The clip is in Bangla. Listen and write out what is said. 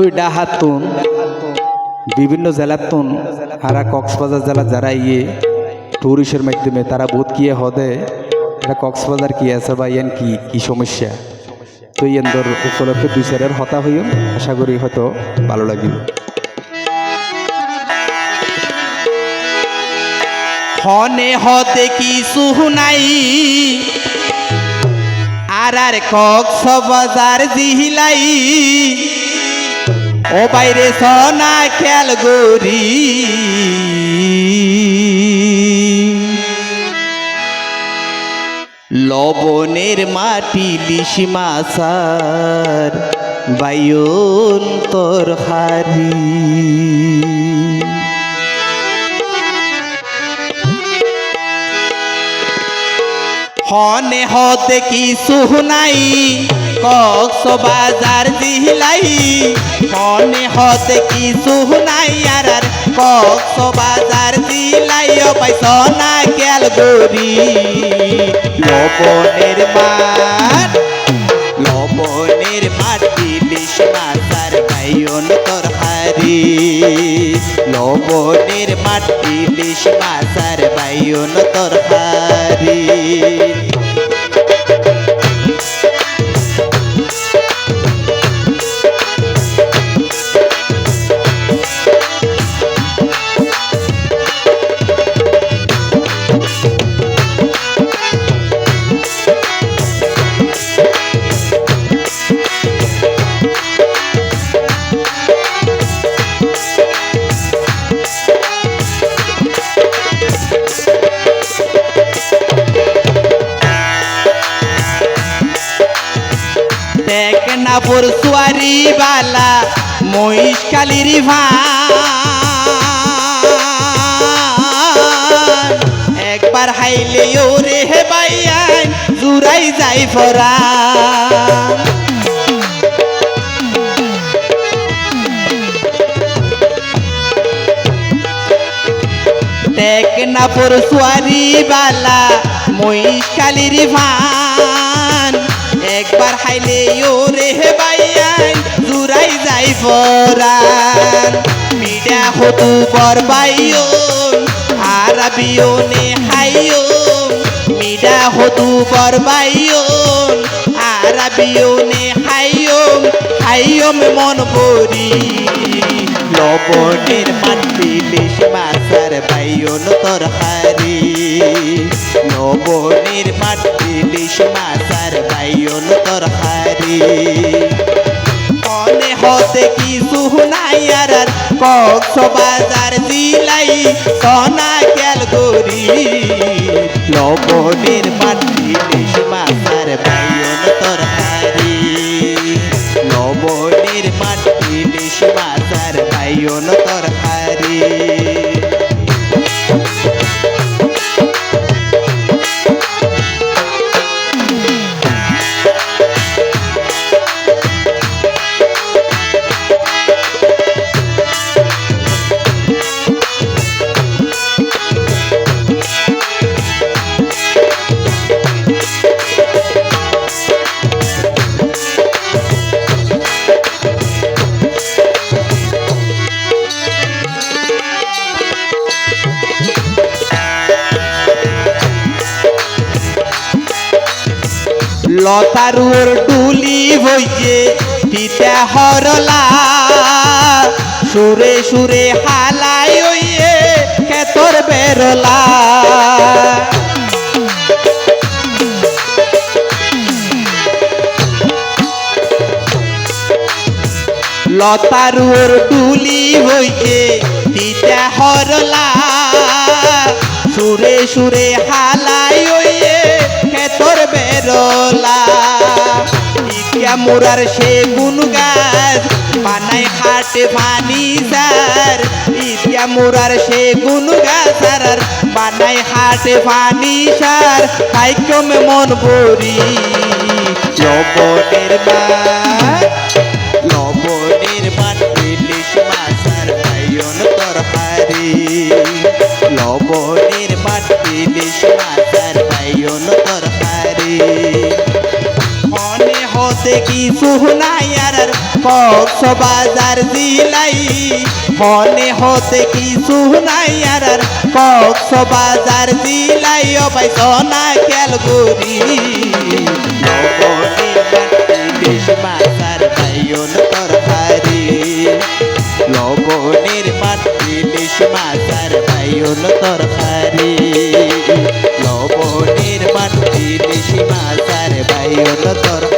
তুই ডাহাত তুন বিভিন্ন জেলার তুন হারা কক্সবাজার জেলা যারা ইয়ে টুরিস্টের মাধ্যমে তারা বোধ কিয়ে হদে। এটা কক্সবাজার কি আছে বা ইয়ান কি কি সমস্যা? তো ইয়ানদর উপলক্ষে দুই চারের হতা হইম, আশা করি হয়তো ভালো লাগিব হনে হতে কিছু নাই। আর আর কক্সবাজার জিহিলাই। ও বাইরে সনা খেয়াল গরি লবণের মাটি লিসি মাসার বায়ন তোর হারি। হনে হতে কিছু নাই। কক্সবাজার জিহিলাই হনে হতে কিছু নাই আর আর। কক্সবাজার জিলাই পাইছ না গেল গরি লবণের মাঠ, লবণের মাটি লিস মাতার গায়ন তোর হারি লবণের মাটি লিস মাতার বায়ন তোর হারি দেখ না পর সুয়ারি বালা মহিষ কালির ভান। একবার হাইলে ওরে হে বাইয়ান জুরাই যাই ফরা দেখ না পর সুয়ারি বালা মহিষ কালির ভান। একবার হাইলে বাইয়ান ফরান মিডা হতু বরবাইয়ন আরাবিয়নে হাইয়ন মিডা হতু বরবাইয়ন আরাবিয়নে হাইয়ম হাইয়ম মন বরি লবণের মাটি বেশ মাসার বাইয়ন তোর হারি। লবণের মাটি বেশ মাসার বাইয়ন তোর হারি। মনে হতে কি সুহুনাই আর কক্সবাজার জিলাই সোনা খেল গরি লবণের মাটি বেশ মাসার লতারুর ডুলি হইছে পিতা হরলা। সুরে সুরে হালাই ওইয়ে খেতর বেরলা। লতারুর ডুলি হইছে পিতা হরলা। সুরে সুরে হালাই ওইয়ে বেরলা। ইতিয়া মোরার সে গাছ বানাই হাটে পানি সার। ইতিয়া মোরার সে গাছ আর বানাই হাটে পানি সার। খাইকমে মন বরি জগতের মা লিস মাসার বায়ন তোর হারি মনে হতে হতে কিছু নাই। আর কক্সবাজার জিলাই মনে হতে কিছু নাই আর কক্সবাজার জিলাই ও ভাই সোনা ইলিশ মাছার ভাইয়ন তরকারি। লবণের মাঠ ইলিশ মাছার ভাইয়ন তরকারি। লবণের মাঠ ইলিশ মাছার ভাইয়ন তরকারি।